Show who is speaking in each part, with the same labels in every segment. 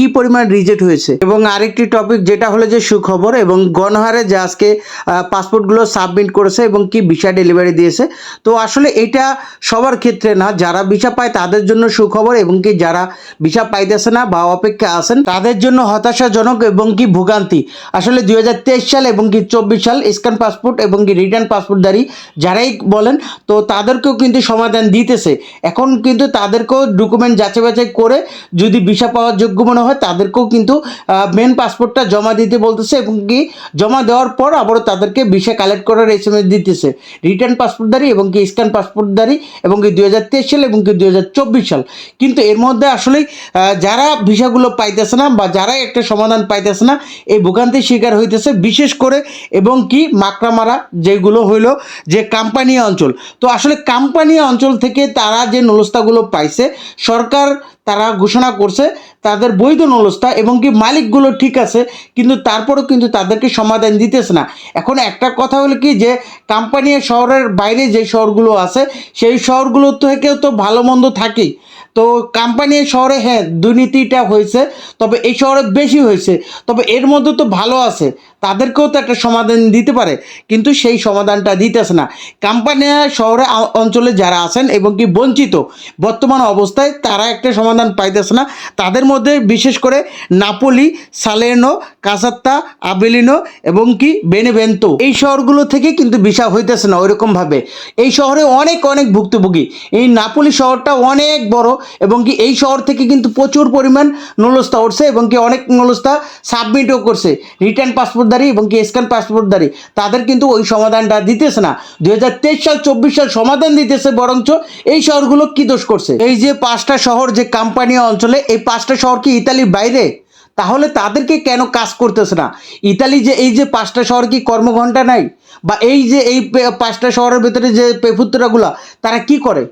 Speaker 1: কি পরিমাণ রিজেক্ট হয়েছে? এবং আরেকটি টপিক যেটা হলো যে সুখবর এবং গণহারে যে আজকে পাসপোর্টগুলো সাবমিট করেছে এবং কি ভিসা ডেলিভারি দিয়েছে। তো আসলে এটা সবার ক্ষেত্রে না, যারা ভিসা পায় তাদের জন্য সুখবর এবং কি যারা ভিসা পাইতেছে না বা অপেক্ষা আছেন তাদের জন্য হতাশাজনক এবং কি ভোগান্তি। আসলে দুই হাজার তেইশ সাল এবং কি চব্বিশ সাল স্ক্যান পাসপোর্ট এবং কি রিটার্ন পাসপোর্টধারী যারাই বলেন, তো তাদেরকেও কিন্তু সমাধান দিতেছে। এখন কিন্তু তাদেরকেও ডকুমেন্ট যাচাই বাছাই করে যদি ভিসা পাওয়ার যোগ্য মনে হয় তাদেরকেও কিন্তু মেন পাসপোর্টটা জমা দিতে বলতেছে এবং কি জমা দেওয়ার পর আবারও তাদেরকে ভিসা কালেক্ট করার এস এম এস দিতেছে। রিটার্ন পাসপোর্টধারী এবং কি স্ক্যান পাসপোর্টধারী এবং কি দুই হাজার তেইশ সাল এবং কি দুই হাজার চব্বিশ সাল। কিন্তু এর মধ্যে আসলেই যারা ভিসাগুলো পাইতেছে না বা যারা একটা সমাধান পাইতেছে না, এই ভোগান্তির শিকার হইতেছে বিশেষ করে এবং কি মাকড়ামারা যেগুলো হইল যে কাম্পানি অঞ্চল। তো আসলে কাম্পানি অঞ্চল থেকে তারা যে নলস্তাগুলো পাইছে, সরকার তারা ঘোষণা করছে তাদের বৈধ নলস্তা এবং কি মালিকগুলো ঠিক আছে, কিন্তু তারপরেও কিন্তু তাদেরকে সমাধান দিতেছে না। এখন একটা কথা হলো কি যে কোম্পানি শহরের বাইরে যে শহরগুলো আছে, সেই শহরগুলো থেকেও তো ভালো মন্দ থাকেই। তো কোম্পানি শহরে হ্যাঁ দুর্নীতিটা হয়েছে, তবে এই শহরে বেশি হয়েছে। তবে এর মধ্যে তো ভালো আছে, তাদেরকেও তো একটা সমাধান দিতে পারে, কিন্তু সেই সমাধানটা দিতেছে না। কোম্পানি শহরে অঞ্চলে যারা আছেন এবং কি বঞ্চিত, বর্তমান অবস্থায় তারা একটা সমাধান পাইতেছে না। তাদের মধ্যে বিশেষ করে নাপোলি, সালেনো কাসাত্তা আবেলিনো এবং কি বেনেভেন্তো, এই শহরগুলো থেকে কিন্তু ভিসা হইতেছে না ওইরকমভাবে। এই শহরে অনেক অনেক ভুক্তভোগী। এই নাপোলি শহরটা অনেক বড় এবং কি এই শহর থেকে কিন্তু প্রচুর পরিমাণ নলস্তা উঠছে এবং কি অনেক নলস্তা সাবমিটও করছে। রিটার্ন পাসপোর্টধারী এবং কি স্ক্যান পাসপোর্টধারী তাদের কিন্তু ওই সমাধানটা দিতেছে না। দুই হাজার তেইশ সাল, চব্বিশ সাল সমাধান দিতেছে, বরঞ্চ এই শহরগুলো কি দোষ করছে? এই যে পাঁচটা শহর যে কোম্পানি অঞ্চলে, এই পাঁচটা শহর কি ইতালির বাইরে? তাহলে তাদেরকে কেন কাজ করতেছে না? ইতালি যে এই যে পাঁচটা শহর কি কর্মঘণ্টা নাই? বা এই যে এই পাঁচটা শহরের ভেতরে যে পেফুত্তরাগুলা তারা কি করে?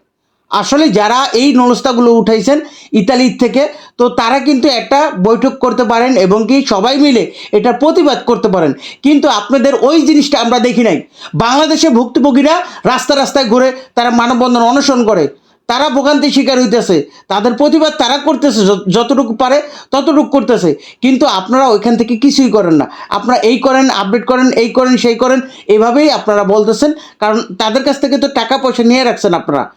Speaker 1: আসলে যারা এই নলস্তাগুলো উঠাইছেন ইতালির থেকে, তো তারা কিন্তু একটা বৈঠক করতে পারেন এবং কি সবাই মিলে এটা প্রতিবাদ করতে পারেন। কিন্তু আপনাদের ওই জিনিসটা আমরা দেখি নাই। বাংলাদেশে ভুক্তভোগীরা রাস্তা রাস্তায় ঘুরে তারা মানববন্ধন অনশন করে। তারা ভোগান্তির শিকার হইতেছে। তাদের প্রতিবাদ তারা করতেছে যত- যতটুকু পারে, ততটুকু করতেছে। কিন্তু আপনারা ওইখান থেকে কিছুই করেন না। আপনারা এই করেন আপডেট করেন, এই করেন, সেই করেন এইভাবেই আপনারা বলতেছেন। কারণ তাদের কাছ থেকে তো টাকা পয়সা নিয়ে রাখছেন আপনারা।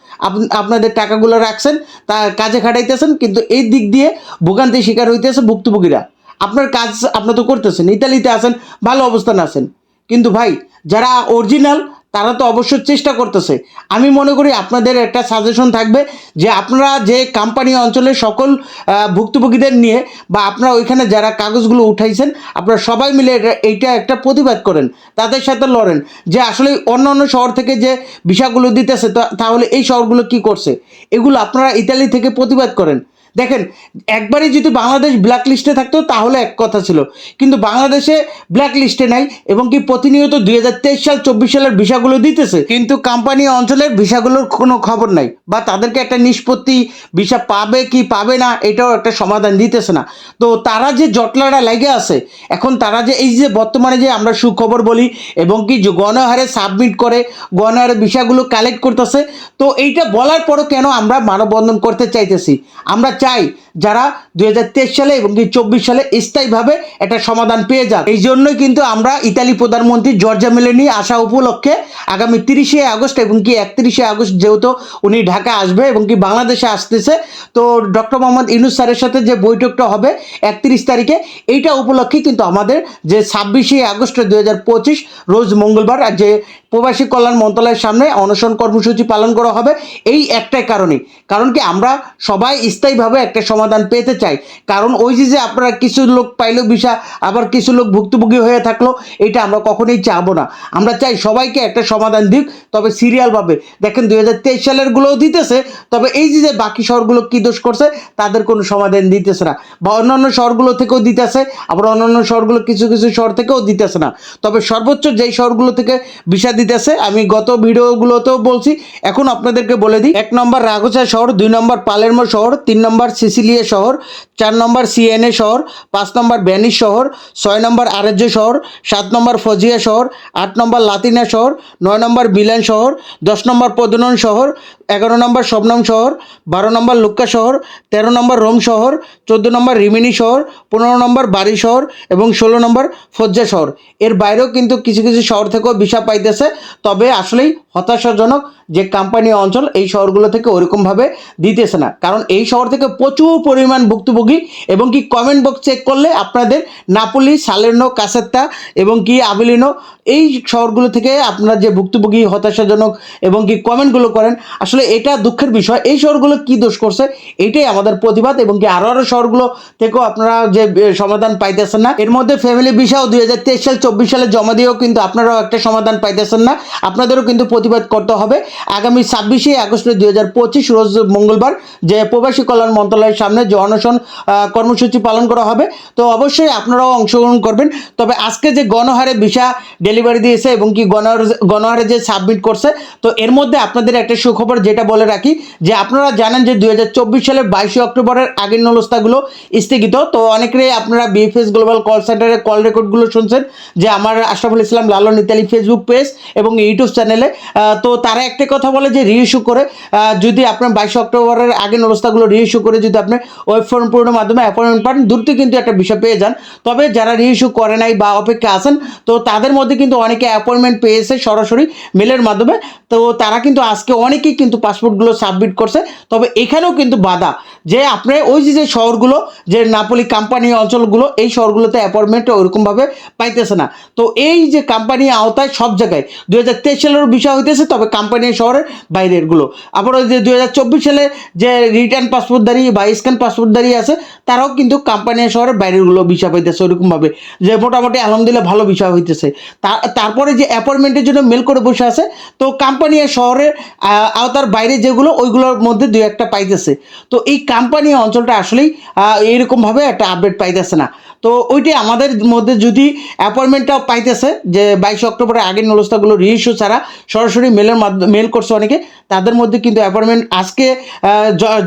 Speaker 1: আপনাদের টাকাগুলো রাখছেন, তা কাজে খাটাইতেছেন, কিন্তু এই দিক দিয়ে ভোগান্তির শিকার হইতেছে ভুক্তভোগীরা। আপনার কাজ আপনার তো করতেছেন, ইতালিতে আছেন, ভালো অবস্থানে আছেন। কিন্তু ভাই, যারা অরিজিনাল তারা তো অবশ্যই চেষ্টা করতেছে। আমি মনে করি আপনাদের একটা সাজেশন থাকবে যে আপনারা যে কোম্পানি অঞ্চলের সকল ভুক্তভোগীদের নিয়ে বা আপনারা ওইখানে যারা কাগজগুলো উঠাইছেন, আপনারা সবাই মিলে এইটা একটা প্রতিবাদ করেন। তাদের সাথে লড়েন। যে আসলে অন্য অন্য শহর থেকে যে বিষয়গুলো দিতেছে তাহলে এই শহরগুলো কি করছে? এগুলো আপনারা ইতালি থেকে প্রতিবাদ করেন। দেখেন একবারে যদি বাংলাদেশ ব্ল্যাক লিস্টে থাকতো, তাহলে এক কথা ছিল। কিন্তু বাংলাদেশে ব্ল্যাক লিস্টে নাই, এবং কি প্রতিনিয়ত দুই হাজার তেইশ সাল, চব্বিশ সালের ভিসাগুলো দিতেছে, কিন্তু কোম্পানি অঞ্চলের ভিসাগুলোর কোনো খবর নাই, বা তাদেরকে একটা নিষ্পত্তি, ভিসা পাবে কি পাবে না, এটাও একটা সমাধান দিতেছে না। তো তারা যে জটলাটা লেগে আছে, এখন তারা যে, এই যে বর্তমানে যে আমরা সুখবর বলি, এবং কি গণহারে সাবমিট করে, গণহারে ভিসাগুলো কালেক্ট করতেছে, তো এইটা বলার পরও কেন আমরা মানববন্ধন করতে চাইতেছি? আমরা চাই যারা দুই হাজার তেইশ সালে এবং কি চব্বিশ সালে স্থায়ীভাবে একটা সমাধান পেয়ে যান। এই জন্যই কিন্তু আমরা ইতালি প্রধানমন্ত্রী জর্জা মেলেনি আসা উপলক্ষে আগামী তিরিশে আগস্ট এবং কি একত্রিশে আগস্ট যেহেতু উনি ঢাকা আসবে এবং কি বাংলাদেশে আসতেছে, তো ডক্টর মোহাম্মদ ইনুস স্যারের সাথে যে বৈঠকটা হবে একত্রিশ তারিখে, এইটা উপলক্ষে কিন্তু আমাদের যে ছাব্বিশে আগস্ট দু হাজার পঁচিশ, রোজ মঙ্গলবার যে প্রবাসী কল্যাণ মন্ত্রণালয়ের সামনে অনশন কর্মসূচি পালন করা হবে। এই একটাই কারণে কারণ কি, আমরা সবাই স্থায়ীভাবে একটা সমাধান পেতে চাই। কারণ ওই যে যে আপনারা কিছু লোক পাইলো বিষা আবার কিছু লোক ভুক্তভোগী হয়ে থাকল, এটা আমরা কখনোই চাবো না। আমরা চাই সবাইকে একটা সমাধান দিক, তবে সিরিয়ালভাবে। দেখেন, দুই হাজার তেইশ সালের গুলোও দিতেছে, তবে এই যে যে বাকি শহরগুলো কী দোষ করছে, তাদের কোনো সমাধান দিতেছে না। বা অন্যান্য শহরগুলো থেকেও দিতেছে, আবার অন্যান্য শহরগুলো কিছু কিছু শহর থেকেও দিতেছে না। তবে সর্বোচ্চ যেই শহরগুলো থেকে ভিসা দিতেছে, আমি গত ভিডিওগুলোতেও বলছি, এখন আপনাদেরকে বলে দিই, এক নম্বর রাগোচা শহর, দুই নম্বর পালেরমো শহর, তিন নম্বর সিসিলিয়া শহর, চার নম্বর সিএনএ শহর, পাঁচ নম্বর ভ্যানিস শহর, ছয় নম্বর আরজ্য শহর, সাত নম্বর ফজিয়া শহর, আট নম্বর লাতিনা শহর, নয় নম্বর মিলান শহর, দশ নম্বর পদনন শহর এগারো নম্বর শবনম শহর, বারো নম্বর লুক্কা শহর, তেরো নম্বর রোম শহর, চোদ্দ নম্বর রিমিনি শহর, পনেরো নম্বর বাড়ি শহর এবং ষোলো নম্বর ফজ্জা শহর। এর বাইরেও কিন্তু কিছু কিছু শহর থেকেও বিষা পাইতেছে, তবে আসলেই হতাশাজনক যে কোম্পানি অঞ্চল এই শহরগুলো থেকে ওরকমভাবে দিতেছে না। কারণ এই শহর থেকে প্রচুর পরিমাণ ভুক্তভোগী এবং কি কমেন্ট বক্স চেক করলে আপনাদের নাপলি সালেনো কাসেত্তা এবং কি আবেলিনো এই শহরগুলো থেকে আপনার যে ভুক্তভোগী, হতাশাজনক এবং কি কমেন্টগুলো করেন, আসলে এটা দুঃখের বিষয়। এই শহরগুলো কি দোষ করছে? এটাই আমাদের প্রতিবাদ এবং কি আরও আরও শহরগুলো থেকেও আপনারা যে সমাধান পাইতেছেন না। এর মধ্যে ফ্যামিলি ভিসাও দুই হাজার তেইশ সাল, চব্বিশ সালে জমা দিয়েও কিন্তু আপনারাও একটা সমাধান পাইতেছেন না। আপনাদেরও কিন্তু প্রতিবাদ করতে হবে। আগামী ছাব্বিশে আগস্ট দুই হাজার পঁচিশ রোজ মঙ্গলবার যে প্রবাসী কল্যাণ মন্ত্রণালয়ের সামনে যে অনশন কর্মসূচি পালন করা হবে, তো অবশ্যই আপনারাও অংশগ্রহণ করবেন। তবে আজকে যে গণহারে ভিসা ডেলিভারি দিয়েছে এবং কি গণহার, গণহারে যে সাবমিট করছে, তো এর মধ্যে আপনাদের একটা সুখবর যেটা বলে রাখি, যে আপনারা জানেন যে দুই হাজার চব্বিশ সালের বাইশে অক্টোবরের আগের নলস্তাগুলো স্থগিত। তো অনেকেরই আপনারা বিএফএস গ্লোবাল কল সেন্টারের কল রেকর্ডগুলো শুনছেন, যে আমার Ashraful Islam Lalon Italy Facebook page এবং ইউটিউব চ্যানেলে তো তারা একটা কথা বলে যে রিইস্যু করে যদি আপনার বাইশে অক্টোবরের আগে নলস্তাগুলো রিইস্যু করে যদি আপনি ওয়েব ফর্ম পূরণের মাধ্যমে অ্যাপয়েন্টমেন্ট পান দ্রুত কিন্তু একটা বিষয় পেয়ে যান। তবে যারা রিইস্যু করে নাই বা অপেক্ষা আছেন, তো তাদের মধ্যে কিন্তু অনেকে অ্যাপয়েন্টমেন্ট পেয়েছে সরাসরি মেলের মাধ্যমে। তো তারা কিন্তু আজকে অনেকেই কিন্তু পাসপোর্টগুলো সাবমিট করছে। তবে এখানেও কিন্তু বাধা। যে আপনি ওই যে যে শহরগুলো, যে নাপলি কোম্পানি অঞ্চলগুলো, এই শহরগুলোতে অ্যাপয়েন্টমেন্ট ওরকমভাবে পাইতেছে না। তো এই যে কোম্পানি আওতায় সব জায়গায় দু হাজার তেইশ সালেরও বিষয় হইতেছে, তবে কোম্পানি শহরের বাইরেরগুলো। আবার ওই যে দু হাজার চব্বিশ সালে যে রিটার্ন পাসপোর্টদারি বা স্ক্যান পাসপোর্টদারি আছে, তারাও কিন্তু কোম্পানি শহরের বাইরেরগুলো বিষয় পাইতেছে ওরকমভাবে। যে মোটামুটি আলহামদুলিল্লাহ ভালো বিষয় হইতেছে। তারপরে যে অ্যাপয়েন্টমেন্টের জন্য মেল করে বসে আছে, তো কোম্পানি শহরের আওতার বাইরে যেগুলো, ওইগুলোর মধ্যে দুই একটা পাইতেছে। তো এই কোম্পানি অঞ্চলটা আসলেই এইরকমভাবে একটা আপডেট পাইতেছে না। তো ওইটাই আমাদের মধ্যে যদি অ্যাপয়েন্টমেন্টটাও পাইতেছে যে বাইশে অক্টোবরের আগের নলস্তাগুলো রিইস্যু ছাড়া সরাসরি মেলের মাধ্যমে মেল করছে অনেকে, তাদের মধ্যে কিন্তু অ্যাপয়েন্টমেন্ট আজকে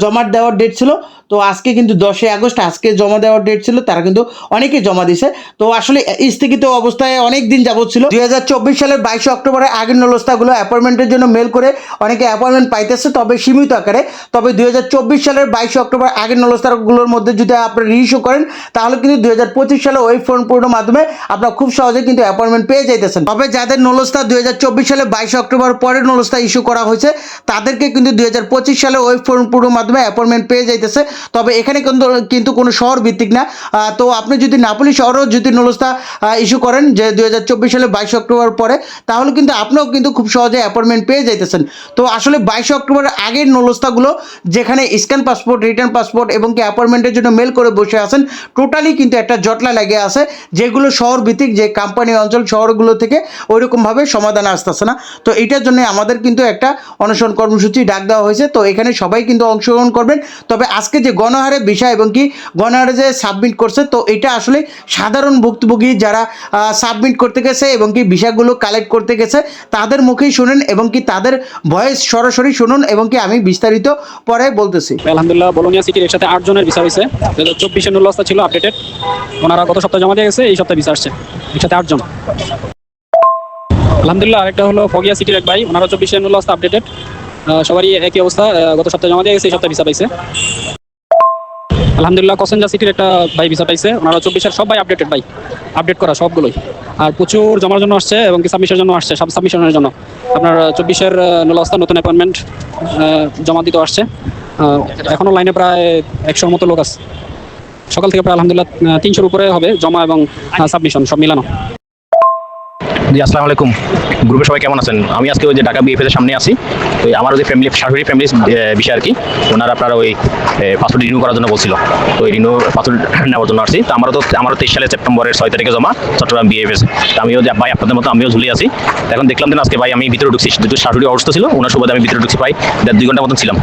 Speaker 1: জমা দেওয়ার ডেট ছিল। তো আজকে কিন্তু দশই আগস্ট, আজকে জমা দেওয়ার ডেট ছিল, তারা কিন্তু অনেকে জমা দিছে। তো আসলে স্থগিত অবস্থায় অনেক দিন যাবত ছিল। দুই হাজার চব্বিশ সালের বাইশে অক্টোবরের আগের নলস্তাগুলো অ্যাপয়েন্টমেন্টের জন্য মেল করে অনেকে অ্যাপয়েন্টমেন্ট পাইতেছে, তবে সীমিত আকারে। তবে দুই হাজার চব্বিশ সালের বাইশে অক্টোবর আগের নলস্তাগুলোর মধ্যে যদি আপনি রিইস্যু করেন, তাহলে কিন্তু দুই হাজার পঁচিশ সালে ওই ফোন পূর্ণ মাধ্যমে আপনারা খুব সহজে কিন্তু অ্যাপয়েন্টমেন্ট পেয়ে যাইতেছেন। তবে যাদের নলস্তা দুই হাজার চব্বিশ সালে বাইশে অক্টোবর পরের নলস্তা ইস্যু করা হয়েছে, তাদেরকে কিন্তু দুই হাজার পঁচিশ সালে ওই ফোন পূর্ণ মাধ্যমে অ্যাপয়েন্টমেন্ট পেয়ে যাইতেছে। তবে এখানে কিন্তু কিন্তু কোনো শহর ভিত্তিক না তো আপনি যদি নাপলি শহরও যদি নলস্তা ইস্যু করেন যে দুই হাজার চব্বিশ সালে বাইশে অক্টোবর পরে, তাহলে কিন্তু আপনিও কিন্তু খুব সহজে অ্যাপয়েন্টমেন্ট পেয়ে যাইতেছেন। তো আসলে বাইশে অক্টোবরের আগের নলস্তাগুলো, যেখানে স্ক্যান পাসপোর্ট রিটার্ন পাসপোর্ট এবং কি অ্যাপয়েন্টমেন্টের জন্য মেল করে বসে আছেন টোটালি কিন্তু একটা জটলা লেগে আছে, যেগুলো শহর ভিত্তিক যে কোম্পানি অঞ্চল শহরগুলো থেকে ওইরকমভাবে সমাধান আসতেছে না। তো এটার জন্য আমাদের কিন্তু একটা অনশন কর্মসূচি ডাক দেওয়া হয়েছে, তো এখানে সবাই কিন্তু অংশগ্রহণ করবেন। তবে আজকে যে গণহারে বিষয় এবং কি গণহারে যে সাবমিট করছে, তো এটা আসলে সাধারণ ভুক্তভোগী যারা সাবমিট করতে গেছে এবং কি বিষয়গুলো কালেক্ট করতে গেছে, তাদের মুখেই শুনেন এবং কি তাদের ভয়েস সরাসরি শুনুন এবং কি আমি বিস্তারিত পরে বলতেছি।
Speaker 2: আলহামদুলিল্লাহ বলোনিয়া সিটির একসাথে আট জনের ভিসা হয়েছে। দু হাজার চব্বিশে নুল্লাস্তা ছিল আপডেটেড ওনারা গত সপ্তাহে জমা দিয়ে গেছে, এই সপ্তাহে ভিসা আসছে। একসাথে আটজন। আলহামদুলিল্লাহ, আরেকটা হলো ফগিয়া সিটির এক ভাই ওনারা চব্বিশে নুল্লাস্তা আপডেটেড সবারই একই অবস্থা গত সপ্তাহে জমা দিয়ে গেছে, এই সপ্তাহে ভিসা পাইছে। আলহামদুলিল্লাহ কসেঞ্জা সিটির একটা ভাই ভিসা পাইছে ওনারা চব্বিশের সব ভাই আপডেটেড ভাই। আপডেট করা সবগুলোই। আর প্রচুর জমার জন্য আসছে এবং কি সাবমিশনের জন্য আসছে সব সাবমিশনের জন্য। আপনার চব্বিশের নুলাস্তা নতুন অ্যাপয়েন্টমেন্ট জমা দিতে আসছে। আহ, এখনও লাইনে প্রায় একশোর মতো লোক আছে। সকাল থেকে প্রায় আলহামদুলিল্লাহ তিনশোর উপরে হবে জমা এবং সাবমিশন সব মিলানো।
Speaker 3: জি, আসসালামু আলাইকুম। গ্রুপে সবাই কেমন আছেন? আমি আজকে ওই যে ঢাকা বিএফএস এর সামনে আছি। তো আমার ওই ফ্যামিলি শাশুড়ি ফ্যামিলি বিষয় আর কি। ওনারা আপনার ওই পাসপোর্ট রিনিউ করার জন্য বলছিল। তো ওই রিনিউ পাসপোর্ট নেওয়ার জন্য আসছি তো আমারও তো, আমারও তেইশ সালে সেপ্টেম্বরের ছয় তারিখে জমা চট্টগ্রাম বিএফএস তো আমিও যে, ভাই, আপনাদের মতো আমিও ঝুলে আছি। এখন দেখলাম যে আজকে ভাই, আমি ভিতরে ঢুকছি। দুটো শাশুড়ি অবস্থা ছিল, ওনার সুবাদে আমি ভিতরে ঢুকছি। প্রায় দেড় দুই ঘণ্টার মতন ছিলাম।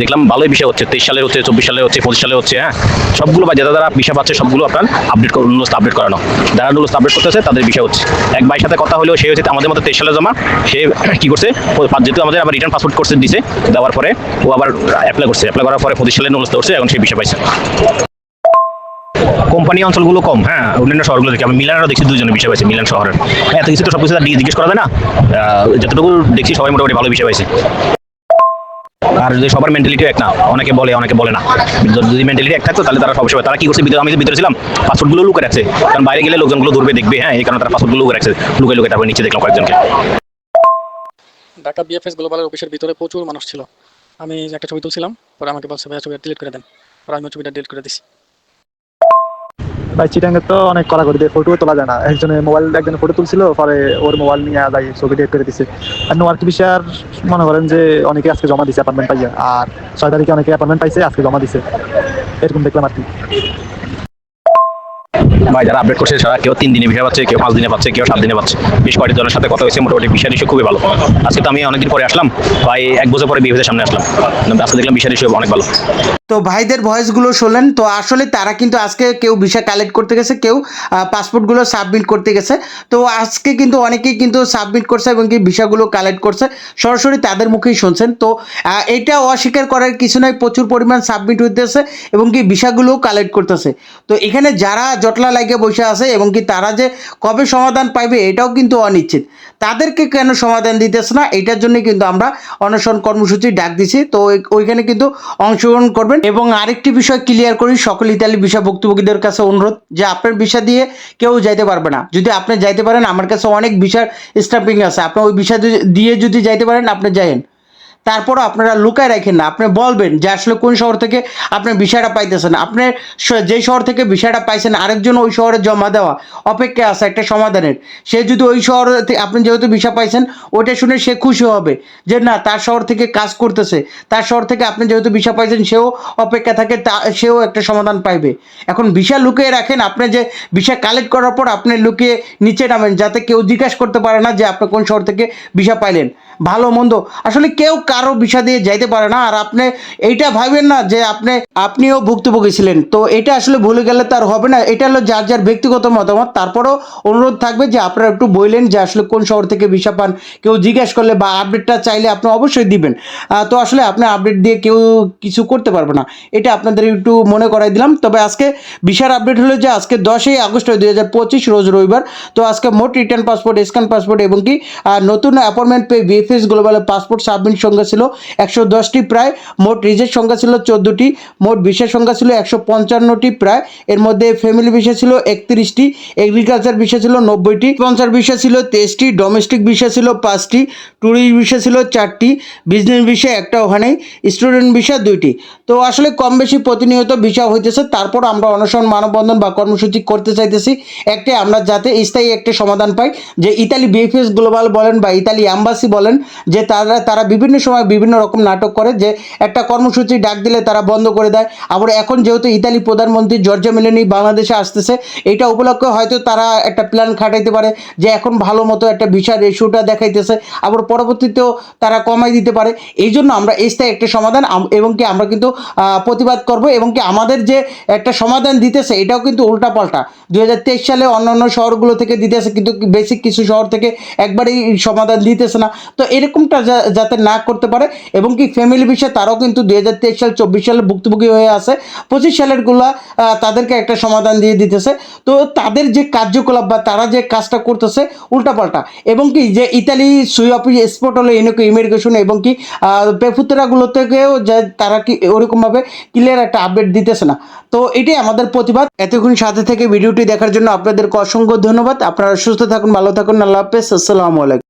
Speaker 3: দেখলাম ভালোই বিষয় হচ্ছে। তেইশ সালে হচ্ছে, চব্বিশ সালে হচ্ছে, পঁচিশ সালে হচ্ছে হ্যাঁ? সবগুলো বা যারা যারা বিষয় পাচ্ছে, সবগুলো আপনার আপডেট নুলস আপডেট করানো। যারা নুলস আপডেট করতেছে, তাদের বিষয় হচ্ছে। এক ভাইয়ের সাথে কথা হলেও সে হচ্ছে আমাদের মতো তেইশ জমা। সে কি করছে? যেহেতু আমাদের আবার রিটার্ন পাসপোর্ট করছে দিছে, দেওয়ার পরে ও আবার অ্যাপ্লাই করছে। অ্যাপ্লাই করার পরে পঁচিশ সালে করছে, এখন সে বিষয় পাইছে। কোম্পানি অঞ্চলগুলো কম হ্যাঁ অন্যান্য শহরগুলো দেখি। আমি মিলানেরও দেখছি দুজনের বিষয় পাইছে, মিলান শহরের। হ্যাঁ এত কিছু তো সব কিছু জিজ্ঞেস করা যায় না। যতটুকু দেখছি, সবাই মোটামুটি ভালো বিষয় পাইছে। আর যদি সবার মেন্টালিটি এক না, অনেকে বলে অনেকে বলে না। যদি- মেন্টালিটি এক থাকতো, তাহলে তারা সব সময় তারা কি করছে? আমি ভিতরে ছিলাম পাসপোর্টগুলো লুকে রাখছে। কারণ বাইরে গেলে লোকজনগুলো ধরবে, দেখবে হ্যাঁ এই কারণে তারা পাসপোর্টগুলো লুকে রাখছে। লুকে লুকে তারপর নিচে দেখলাম কয়েকজনকে।
Speaker 2: ঢাকা বিএফএস গ্লোবালের অফিসের ভিতরে প্রচুর মানুষ ছিল। আমি একটা ছবি তুলছিলাম, পরে আমাকে বলছে, ভাইয়া, ছবিটা ডিলিট করে দেন। পরে আমি ছবিটা ডিলিট করে দিছি।
Speaker 4: ভাই চিটাঙ্গে তো অনেক করা করে দিয়ে ফটো তোলা যায় না। একজনের মোবাইল একজন ফটো তুলছিল, পরে ওর মোবাইল নিয়ে যাই ছবি ডেট করে দিছে। আর নোয়ার কি বিষয় মনে করেন যে অনেকে আজকে জমা দিছে অ্যাপার্টমেন্ট পাইয়া? আর ছয় তারিখে অনেকে অ্যাপার্টমেন্ট পাইছে, আজকে জমা দিছে। এরকম দেখলাম আর কি।
Speaker 3: ভাই, যারা আপডেট করছে তারা কেউ তিন দিনে ভিসা পাচ্ছে, কেউ পাঁচ দিনে পাচ্ছে, কেউ সাত দিনে পাচ্ছে। বেশ কয়েকটি জনের সাথে কথা হয়েছে, মোটামুটি বিষয় ইস্যু খুবই ভালো। আজকে তো আমি অনেকদিন পরে আসলাম প্রায় এক বছর পরে বিএফএসের সামনে আসলাম। আজকে দেখলাম বিষয় ইস্যু অনেক ভালো।
Speaker 1: তো ভাইদের ভয়েসগুলো শোনেন, তো আসলে তারা কিন্তু আজকে কেউ ভিসা কালেক্ট করতে গেছে, কেউ পাসপোর্টগুলো সাবমিট করতে গেছে। তো আজকে কিন্তু অনেকেই কিন্তু সাবমিট করছে এবং কি ভিসাগুলো কালেক্ট করছে, সরাসরি তাদের মুখেই শুনছেন। তো এটা অস্বীকার করার কিছু নয় প্রচুর পরিমাণ সাবমিট হইতেছে এবং কি ভিসাগুলোও কালেক্ট করতেছে। তো এখানে যারা জটলা লাগে বসে আছে এবং কি তারা যে কবে সমাধান পাইবে এটাও কিন্তু অনিশ্চিত। তাদেরকে কেন সমাধান দিতেছে না? এটার জন্য কিন্তু আমরা অনশন কর্মসূচি ডাক দিছি। তো ওইখানে কিন্তু অংশগ্রহণ করবেন। এবং আরেকটি বিষয় ক্লিয়ার করি, সকল ইতালি বিষয় ভুক্তভোগীদের কাছে অনুরোধ যে আপনার বিষয় দিয়ে কেউ যাইতে পারবে না। যদি আপনি যাইতে পারেন, আমার কাছে অনেক বিষয় স্টাম্পিং আছে। আপনি ওই বিষয় দিয়ে যদি যাইতে পারেন, আপনি যাইন তারপরও আপনারা লুকায় রাখেন না। আপনি বলবেন যে আসলে কোন শহর থেকে আপনি বিষয়টা পাইতেছেন। আপনি যে শহর থেকে বিষয়টা পাইছেন, আরেকজন ওই শহরে জমা দেওয়া অপেক্ষা আছে একটা সমাধানের। সে যদি ওই শহর আপনি যেহেতু বিষয় পাইছেন, ওইটা শুনে সে খুশি হবে যে না, তার শহর থেকে কাজ করতেছে। তার শহর থেকে আপনি যেহেতু বিষয় পাইছেন, সেও অপেক্ষা থাকে, তা সেও একটা সমাধান পাইবে। এখন বিষয় লুকিয়ে রাখেন, আপনি যে বিষয় কালেক্ট করার পর আপনি লুকিয়ে নিচে নামেন, যাতে কেউ জিজ্ঞাসা করতে পারে না যে আপনি কোন শহর থেকে বিষয় পাইলেন। ভালো মন্দ। আসলে কেউ কারও বিষয় দিয়ে যাইতে পারে না। আর আপনি এইটা ভাবেন না যে আপনি, আপনিও ভুক্তভোগী ছিলেন। তো এটা আসলে ভুলে গেলে তার হবে না। এটা হলো যার যার ব্যক্তিগত মতামত। তারপরেও অনুরোধ থাকবে যে আপনারা একটু বললেন যে আসলে কোন শহর থেকে ভিসা পান। কেউ জিজ্ঞেস করলে বা আপডেটটা চাইলে আপনি অবশ্যই দিবেন। তো আসলে আপনি আপডেট দিয়ে কেউ কিছু করতে পারবে না। এটা আপনাদের একটু মনে করাই দিলাম। তবে আজকে ভিসার আপডেট হলো যে আজকে দশই আগস্ট দুই হাজার পঁচিশ, রোজ রবিবার। তো আজকে মোট রিটার্ন পাসপোর্ট, স্ক্যান পাসপোর্ট এবং কি নতুন অ্যাপয়েন্টমেন্ট পেয়ে পে বিএফএস গ্লোবালের পাসপোর্ট সাবমিট সংখ্যা ছিল, একশো দশটি প্রায়, মোট রিজের সংখ্যা ছিল চোদ্দোটি, মোট ভিসার সংখ্যা ছিল একশো পঞ্চান্নটি প্রায়, এর মধ্যে ফ্যামিলি ভিসা ছিল একত্রিশটি এগ্রিকালচার ভিসা ছিল নব্বইটি স্পন্সার ভিসা ছিল তেইশটি ডোমেস্টিক ভিসা ছিল পাঁচটি ট্যুরিস্ট ভিসা ছিল চারটি বিজনেস বিষয় একটা ওখানে স্টুডেন্ট বিষয় দুইটি। তো আসলে কম বেশি প্রতিনিয়ত বিষয় হইতেছে, তারপর আমরা অনশন মানববন্ধন বা কর্মসূচি করতে চাইতেছি, একটি আমরা যাতে স্থায়ী একটি সমাধান পাই, যে ইতালি বিএফএস গ্লোবাল বলেন বা ইতালি অ্যাম্বাসি বলেন যে তারা তারা বিভিন্ন সময় বিভিন্ন রকম নাটক করে, যে একটা কর্মসূচি ডাক দিলে তারা বন্ধ করে দেয়। আবার এখন যেহেতু ইতালি প্রধানমন্ত্রী জর্জা মেলেনি বাংলাদেশে আসতেছে, এটা উপলক্ষে হয়তো তারা একটা প্ল্যান খাটাইতে পারে, যে এখন ভালো মতো একটা ভিসার রেশিওটা দেখাইতেছে। আবার পরবর্তীতেও তারা কমাই দিতে পারে। এই জন্য আমরা স্থায়ী একটা সমাধান এবং কি আমরা কিন্তু প্রতিবাদ করব, এবং কি আমাদের যে একটা সমাধান দিতেছে, এটাও কিন্তু উল্টাপাল্টা। দুই হাজার তেইশ সালে অন্য অন্য শহরগুলো থেকে দিতেছে, কিন্তু বেসিক কিছু শহর থেকে একবারেই সমাধান দিতেছে না। তো এরকমটা যাতে না করতে পারে এবং কি ফ্যামিলি বিষয়ে তারাও কিন্তু দুই হাজার তেইশ সাল, চব্বিশ সালে ভুক্তভোগী হয়ে আছে। পঁচিশ সালেরগুলা তাদেরকে একটা সমাধান দিয়ে দিতেছে। তো তাদের যে কার্যকলাপ বা তারা যে কাজটা করতেছে, উল্টাপাল্টা। এবং কি যে ইতালি সুই অফিস স্পট হলো, ইউনিকো ইমিগ্রেশন এবং কি পেফুতরাগুলো থেকেও যে তারা কি ওরকমভাবে ক্লিয়ার একটা আপডেট দিতেছে না। তো এটাই আমাদের প্রতিবাদ। এতক্ষণ সাথে থেকে ভিডিওটি দেখার জন্য আপনাদেরকে অসংখ্য ধন্যবাদ। আপনারা সুস্থ থাকুন, ভালো থাকুন। আল্লাহ হাফেজ। আসসালামু আলাইকুম।